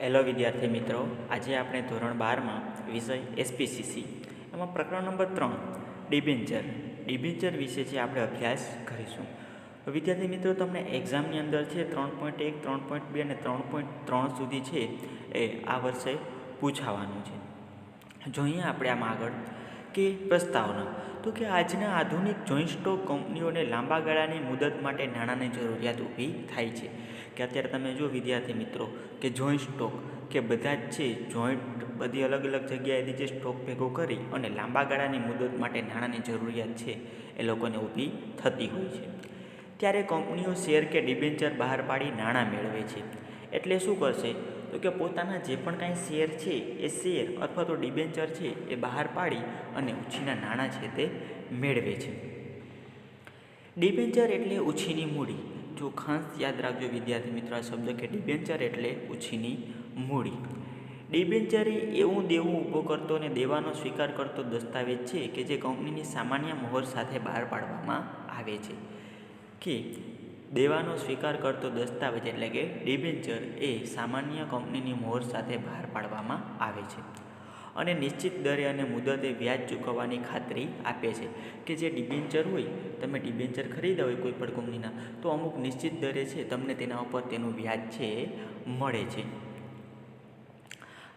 Hello વિદ્યાર્થી મિત્રો. આજે આપણે ધોરણ બારમાં વિષય એસપીસીસી એમાં પ્રકરણ નંબર ત્રણ, ડિબેન્ચર. ડિબેન્ચર વિશે જે આપણે અભ્યાસ કરીશું. વિદ્યાર્થી મિત્રો, તમને એક્ઝામની અંદર છે ત્રણ પોઈન્ટ એક, ત્રણ પોઈન્ટ બે અને ત્રણ પોઈન્ટ ત્રણ સુધી છે એ આ વર્ષે પૂછાવાનું છે. જો અહીંયા આપણે આમાં આગળ કે પ્રસ્તાવના? તો કે આજના આધુનિક જોઈન્ટ સ્ટોક કંપનીઓને લાંબા ગાળાની મુદત માટે નાણાંની જરૂરિયાત ઊભી થાય છે. કે અત્યારે તમે જો વિદ્યાર્થી મિત્રો, કે જોઈન્ટ સ્ટોક કે બધા જ છે જોઈન્ટ બધી અલગ અલગ જગ્યાએથી જે સ્ટોક ભેગો કરી અને લાંબા ગાળાની મુદત માટે નાણાંની જરૂરિયાત છે, એ લોકોને ઊભી થતી હોય છે. ત્યારે કંપનીઓ શેર કે ડિબેન્ચર બહાર પાડી નાણાં મેળવે છે. એટલે શું કરશે? તો કે પોતાના જે પણ કાંઈ શેર છે, એ શેર અથવા તો ડિબેન્ચર છે, એ બહાર પાડી અને ઉછીના નાણાં છે તે મેળવે છે. ડિબેન્ચર એટલે ઉછીની મૂડી. જો ખાસ યાદ રાખજો વિદ્યાર્થી મિત્રો, આ શબ્દ કે ડિબેન્ચર એટલે ઉછીની મૂડી. ડિબેન્ચર એ એવું દેવું ઊભો કરતો અને દેવાનો સ્વીકાર કરતો દસ્તાવેજ છે કે જે કંપનીની સામાન્ય મોહર સાથે બહાર પાડવામાં આવે છે. કે દેવાનો સ્વીકાર કરતો દસ્તાવેજ એટલે કે ડિબેન્ચર એ સામાન્ય કંપનીની મોહર સાથે બહાર પાડવામાં આવે છે. અને નિશ્ચિત દરે અને મુદતે વ્યાજ ચૂકવવાની ખાતરી આપે છે કે જે ડિબેન્ચર હોય, તમે ડિબેન્ચર ખરીદ્યા હોય કોઈ પણ કંપનીના, તો અમુક નિશ્ચિત દરે છે તમને તેના ઉપર તેનું વ્યાજ છે એ મળે છે.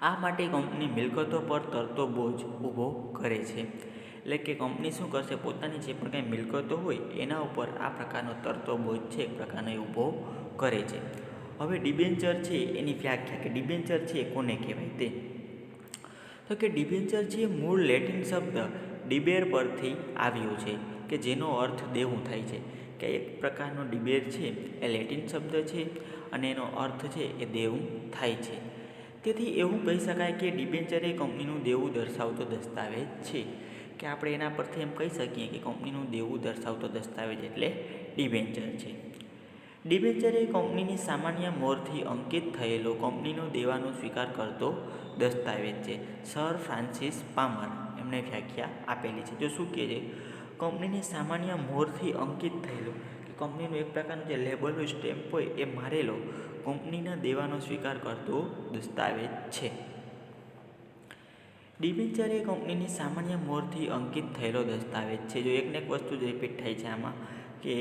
આ માટે કંપની મિલકતો પર તરતો બોજ ઊભો કરે છે. એટલે કે કંપની શું કરશે? પોતાની જે પણ કાંઈ મિલકતો હોય, એના ઉપર આ પ્રકારનો તરતો બોજ છે, એક પ્રકારનો એ ઊભો કરે છે. હવે ડિબેન્ચર છે, એની વ્યાખ્યા કે ડિબેન્ચર છે એ કોને કહેવાય? તે તો કે ડિબેન્ચર છે મૂળ લેટિન શબ્દ ડિબેર પરથી આવ્યો છે, કે જેનો અર્થ દેવું થાય છે. કે એક પ્રકારનો ડિબેર છે એ લેટિન શબ્દ છે અને એનો અર્થ છે એ દેવું થાય છે. તેથી એવું કહી શકાય કે ડિબેન્ચર એ કંપનીનું દેવું દર્શાવતો દસ્તાવેજ છે. કે આપણે એના પરથી એમ કહી શકીએ કે કંપનીનું દેવું દર્શાવતો દસ્તાવેજ એટલે ડિબેન્ચર છે. ડિબેન્ચર એ કંપનીની સામાન્ય મોરથી અંકિત થયેલો કંપનીનો દેવાનો સ્વીકાર કરતો દસ્તાવેજ છે. સર ફ્રાન્સિસ પામર એમણે વ્યાખ્યા આપેલી છે. જો શું કહે છે? કંપનીની સામાન્ય મોરથી અંકિત થયેલો કે કંપનીનું એક પ્રકારનું જે લેબલ સ્ટેમ્પ હોય, એ મારેલો કંપનીના દેવાનો સ્વીકાર કરતો દસ્તાવેજ છે. ડિબેન્ચર એ કંપનીની સામાન્ય મોરથી અંકિત થયેલો દસ્તાવેજ છે. જો એકને એક વસ્તુ જ રિપીટ થાય છે આમાં કે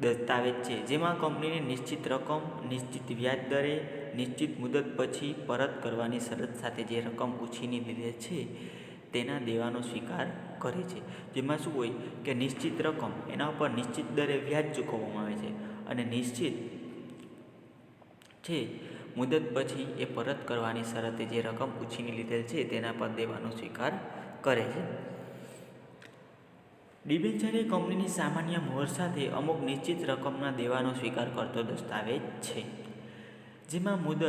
દસ્તાવેજ છે, જેમાં કંપનીની નિશ્ચિત રકમ, નિશ્ચિત વ્યાજ દરે, નિશ્ચિત મુદત પછી પરત કરવાની શરત સાથે જે રકમ ઉછીની લીધે છે, તેના દેવાનો સ્વીકાર કરે છે. જેમાં શું હોય કે નિશ્ચિત રકમ એના ઉપર નિશ્ચિત દરે વ્યાજ ચૂકવવામાં આવે છે અને નિશ્ચિત છે મુદત પછી એ પરત કરવાની શરતે જે રકમ ઉછીની લીધેલ છે તેના પર દેવાનો સ્વીકાર કરે છે. ડિબેન્ચર એ કંપનીની સામાન્ય મોહર સાથે અમુક નિશ્ચિત રકમના દેવાનો સ્વીકાર કરતો દસ્તાવેજ છે. જેમાં મુદત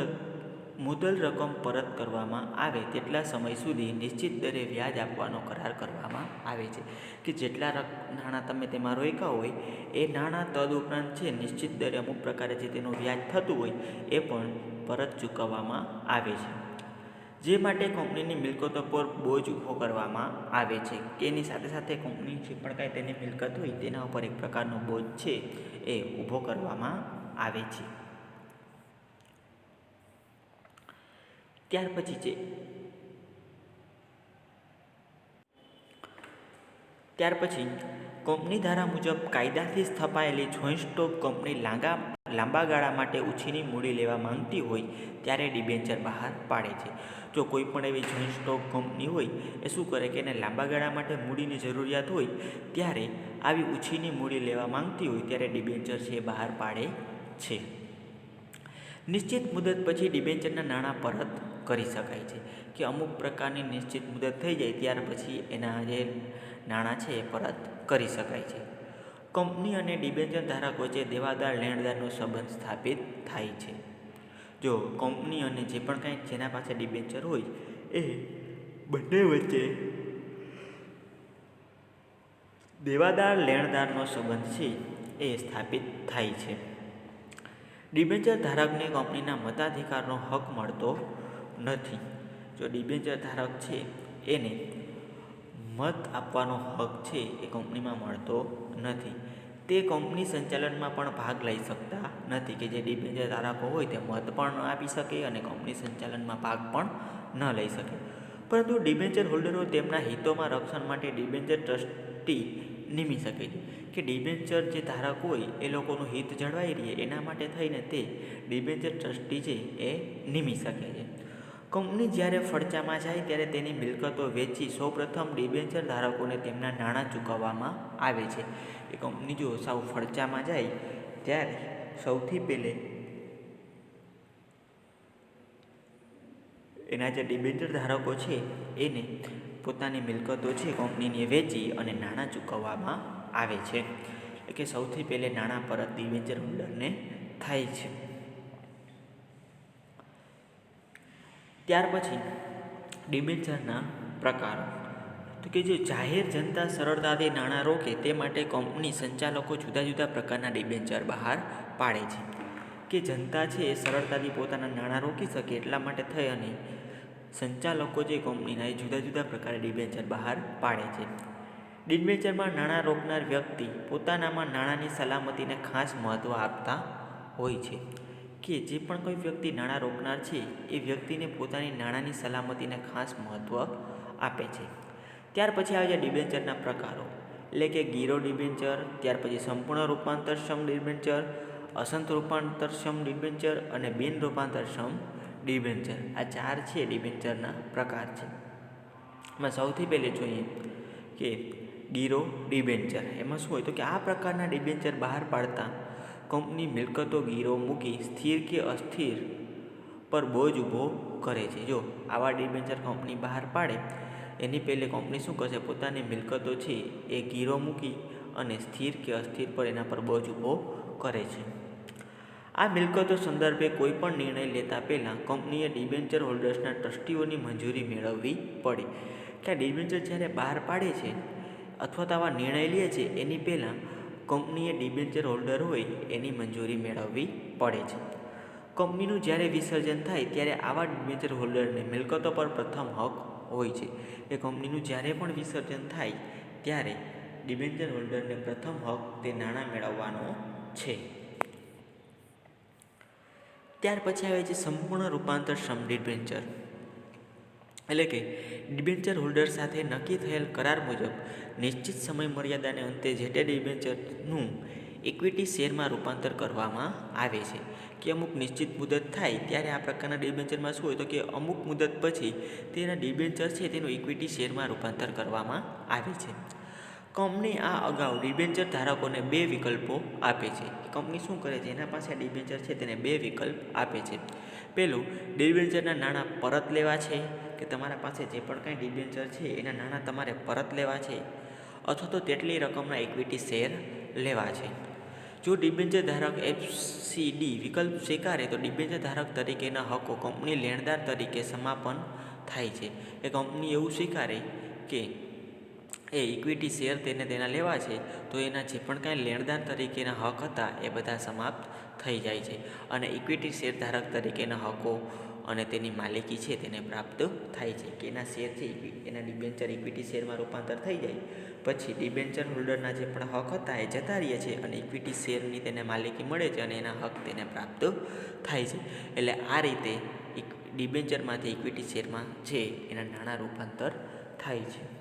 મુદલ રકમ પરત કરવામાં આવે તેટલા સમય સુધી નિશ્ચિત દરે વ્યાજ આપવાનો કરાર કરવામાં આવે છે. કે જેટલા નાણાં તમે તેમાં રોક્યા હોય, એ નાણાં તદ ઉપરાંત છે નિશ્ચિત દરે અમુક પ્રકારે જે તેનું વ્યાજ થતું હોય, એ પણ પરત ચૂકવવામાં આવે છે. જે માટે કંપનીની મિલકતો પર બોજ ઊભો કરવામાં આવે છે. કે એની સાથે સાથે કંપની જે પણ કાંઈ તેની મિલકત હોય, તેના ઉપર એક પ્રકારનો બોજ છે, એ ઊભો કરવામાં આવે છે. ત્યાર પછી છે. ત્યાર પછી કંપની ધારા મુજબ કાયદાથી સ્થપાયેલી જોઈન્ટ સ્ટોક કંપની લાંબા લાંબા ગાળા માટે ઉછીની મૂડી લેવા માંગતી હોય ત્યારે ડિબેન્ચર બહાર પાડે છે. જો કોઈ પણ એવી જોઈન્ટ સ્ટોક કંપની હોય, એ શું કરે કે એને લાંબા ગાળા માટે મૂડીની જરૂરિયાત હોય, ત્યારે આવી ઉછીની મૂડી લેવા માંગતી હોય ત્યારે ડિબેન્ચર છે બહાર પાડે છે. નિશ્ચિત મુદત પછી ડિબેન્ચરના નાણાં પરત કરી શકાય છે કે અમુક પ્રકારની નિશ્ચિત મુદત થઈ જાય ત્યાર પછી એના જે નાણાં છે એ પરત કરી શકાય છે. કંપની અને ડિબેન્ચર ધારક વચ્ચે દેવાદાર લેણદારનો સંબંધ સ્થાપિત થાય છે. જો કંપની અને જે પણ કાંઈ જેના પાસે ડિબેન્ચર હોય, એ બંને વચ્ચે દેવાદાર લેણદારનો સંબંધ છે એ સ્થાપિત થાય છે. ડિબેન્ચર ધારકને કંપનીના મતાધિકારનો હક મળતો નથી. જો ડિબેન્ચર ધારક છે, એને મત આપવાનો હક છે, એ કંપનીમાં મળતો નથી. તે કંપની સંચાલનમાં પણ ભાગ લઈ શકતા નથી કે જે ડિબેન્ચર ધારકો હોય તે મત પણ ન આપી શકે અને કંપની સંચાલનમાં ભાગ પણ ન લઈ શકે. પરંતુ ડિબેન્ચર હોલ્ડરો તેમના હિતોમાં રક્ષણ માટે ડિબેન્ચર ટ્રસ્ટી નિમી શકે છે કે ડિબેન્ચર જે ધારક હોય એ લોકોનું હિત જળવાઈ રહે એના માટે થઈને તે ડિબેન્ચર ટ્રસ્ટી છે એ નિમી શકે છે. કંપની જ્યારે ફડચામાં જાય ત્યારે તેની મિલકતો વેચી સૌપ્રથમ ડિબેન્ચર ધારકોને તેમના નાણાં ચૂકવવામાં આવે છે. એ કંપની જો સાવ ફડચામાં જાય ત્યારે સૌથી પહેલે એના જે ડિબેન્ચર ધારકો છે એને પોતાની મિલકતો છે કંપનીને વેચી અને નાણાં ચૂકવવામાં આવે છે. એટલે કે સૌથી પહેલે નાણાં પરત ડિબેન્ચર હોલ્ડરને થાય છે. ત્યાર પછી ડિબેન્ચરના પ્રકારો. તો કે જે જાહેર જનતા સરળતાથી નાણાં રોકે તે માટે કંપની સંચાલકો જુદા જુદા પ્રકારના ડિબેન્ચર બહાર પાડે છે. કે જનતા છે એ સરળતાથી પોતાના નાણાં રોકી શકે એટલા માટે થઈ અને સંચાલકો જે કંપનીના એ જુદા જુદા પ્રકારના ડિબેન્ચર બહાર પાડે છે. ડિબેન્ચરમાં નાણાં રોકનાર વ્યક્તિ પોતાનામાં નાણાંની સલામતીને ખાસ મહત્ત્વ આપતા હોય છે. કે જે પણ કોઈ વ્યક્તિ નાણાં રોકનાર છે, એ વ્યક્તિને પોતાની નાણાંની સલામતીને ખાસ મહત્ત્વ આપે છે. ત્યાર પછી આવે છે ડિબેન્ચરના પ્રકારો. એટલે કે ગીરો ડિબેન્ચર, ત્યાર પછી સંપૂર્ણ રૂપાંતરક્ષમ ડિબેન્ચર, અસંત રૂપાંતરક્ષમ ડિબેન્ચર અને બિન રૂપાંતરક્ષમ ડિબેન્ચર. આ ચાર છે ડિબેન્ચરના પ્રકાર છે. એમાં સૌથી પહેલે જોઈએ કે ગીરો ડિબેન્ચર. એમાં શું હોય તો કે આ પ્રકારના ડિબેન્ચર બહાર પાડતા કંપની મિલકતો ગીરો મૂકી સ્થિર કે અસ્થિર પર બોજ ઊભો કરે છે. જો આવા ડિબેન્ચર કંપની બહાર પાડે, એની પહેલે કંપની શું કરશે? પોતાની મિલકતો છે એ ગીરો મૂકી અને સ્થિર કે અસ્થિર પર એના પર બોજ ઊભો કરે છે. આ મિલકતો સંદર્ભે કોઈ પણ નિર્ણય લેતા પહેલાં કંપનીએ ડિબેન્ચર હોલ્ડર્સના ટ્રસ્ટીઓની મંજૂરી મેળવવી પડે. કે આ ડિબેન્ચર જ્યારે બહાર પાડે છે અથવા તો આવા નિર્ણય લે છે, એની પહેલાં કંપનીએ ડિબેન્ચર હોલ્ડર હોય એની મંજૂરી મેળવવી પડે છે. કંપનીનું જ્યારે વિસર્જન થાય ત્યારે આવા ડિબેન્ચર હોલ્ડરને મિલકતો પર પ્રથમ હક હોય છે. એ કંપનીનું જ્યારે પણ વિસર્જન થાય ત્યારે ડિબેન્ચર હોલ્ડરને પ્રથમ હક તે નાણાં મેળવવાનો છે. ત્યાર પછી આવે છે સંપૂર્ણ રૂપાંતર સમ ડિબેન્ચર. એટલે કે ડિબેન્ચર હોલ્ડર સાથે નક્કી થયેલ કરાર મુજબ નિશ્ચિત સમય મર્યાદાને અંતે જે તે ડિબેન્ચરનું ઇક્વિટી શેરમાં રૂપાંતર કરવામાં આવે છે. કે અમુક નિશ્ચિત મુદત થાય ત્યારે આ પ્રકારના ડિબેન્ચરમાં શું હોય તો કે અમુક મુદત પછી તેના ડિબેન્ચર છે તેનું ઇક્વિટી શેરમાં રૂપાંતર કરવામાં આવે છે. કંપની આ અગાઉ ડિબેન્ચર ધારકોને બે વિકલ્પો આપે છે. કંપની શું કરે છે? એના પાસે ડિબેન્ચર છે, તેને બે વિકલ્પ આપે છે. પહેલું ડિબેન્ચરના નાણાં પરત લેવા છે, કે તમારા પાસે જે પણ કાંઈ ડિબેન્ચર છે, એના નાણાં તમારે પરત લેવા છે, અથવા તો તેટલી રકમના ઇક્વિટી શેર લેવા છે. જો ડિબેન્ચર ધારક એફસીડી વિકલ્પ સ્વીકારે, તો ડિબેન્ચર ધારક તરીકેના હકો કંપની લેણદાર તરીકે સમાપન થાય છે. એ કંપની એવું સ્વીકારે કે એ ઇક્વિટી શેર તેને તેના લેવા છે, તો એના જે પણ કાંઈ લેણદાર તરીકેના હક હતા એ બધા સમાપ્ત થઈ જાય છે. અને ઇક્વિટી શેર ધારક તરીકેના હકો અને તેની માલિકી છે તેને પ્રાપ્ત થાય છે. કે એના શેર છે એના ડિબેન્ચર ઇક્વિટી શેરમાં રૂપાંતર થઈ જાય. પછી ડિબેન્ચર હોલ્ડરના જે પણ હક હતા એ જતા રહે છે અને ઇક્વિટી શેરની તેને માલિકી મળે છે અને એના હક તેને પ્રાપ્ત થાય છે. એટલે આ રીતે ડિબેન્ચરમાંથી ઇક્વિટી શેરમાં છે એના નાણાં રૂપાંતર થાય છે.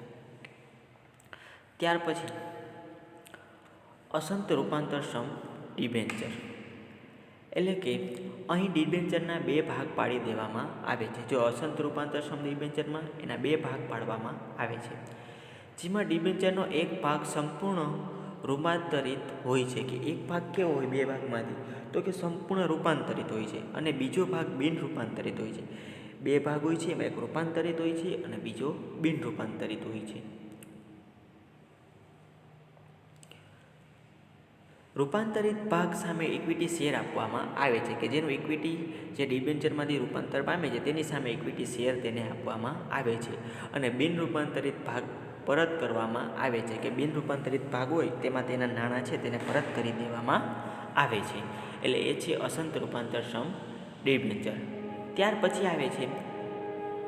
ત્યાર પછી અસંત રૂપાંતર સમ ડિબેન્ચર. એટલે કે અહીં ડિબેન્ચરના બે ભાગ પાડી દેવામાં આવે છે. જો અસંત રૂપાંતર સમ ડિબેન્ચરમાં એના બે ભાગ પાડવામાં આવે છે. જેમાં ડિબેન્ચરનો એક ભાગ સંપૂર્ણ રૂપાંતરિત હોય છે કે એક ભાગ કેવો હોય બે ભાગમાંથી? તો કે સંપૂર્ણ રૂપાંતરિત હોય છે અને બીજો ભાગ બિન રૂપાંતરિત હોય છે. બે ભાગ હોય છે એમાં એક રૂપાંતરિત હોય છે અને બીજો બિન રૂપાંતરિત હોય છે. રૂપાંતરિત ભાગ સામે ઇક્વિટી શેર આપવામાં આવે છે કે જેનું ઇક્વિટી જે ડિબેન્ચરમાંથી રૂપાંતર પામે છે તેની સામે ઇક્વિટી શેર તેને આપવામાં આવે છે. અને બિન રૂપાંતરિત ભાગ પરત કરવામાં આવે છે કે બિન રૂપાંતરિત ભાગ હોય તેમાં તેના નાણાં છે તેને પરત કરી દેવામાં આવે છે. એટલે એ છે અસંત રૂપાંતર સમ ડિબેન્ચર ત્યાર પછી આવે છે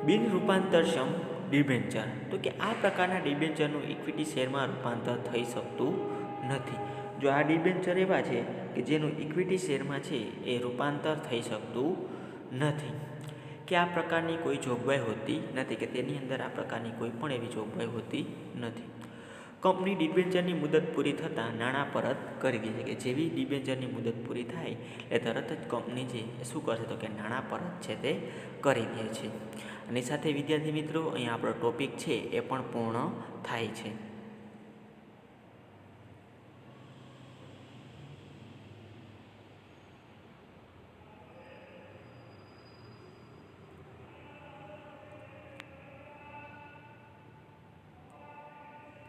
બિન રૂપાંતર સમ ડિબેન્ચર તો કે આ પ્રકારના ડિબેન્ચરનું ઇક્વિટી શેરમાં રૂપાંતર થઈ શકતું નથી. જો આ ડિબેન્ચર એવા છે કે જેનું ઇક્વિટી શેરમાં છે એ રૂપાંતર થઈ શકતું નથી. કે આ પ્રકારની કોઈ જોગવાઈ હોતી નથી કે તેની અંદર આ પ્રકારની કોઈ પણ એવી જોગવાઈ હોતી નથી. કંપની ડિબેન્ચરની મુદત પૂરી થતાં નાણાં પરત કરી દે છે કે જેવી ડિબેન્ચરની મુદત પૂરી થાય એટલે તરત જ કંપની એ શું કરશે તો કે નાણાં પરત છે તે કરી દે છે. અને સાથે વિદ્યાર્થી મિત્રો, અહીંયા આપણો ટોપિક છે એ પણ પૂર્ણ થાય છે.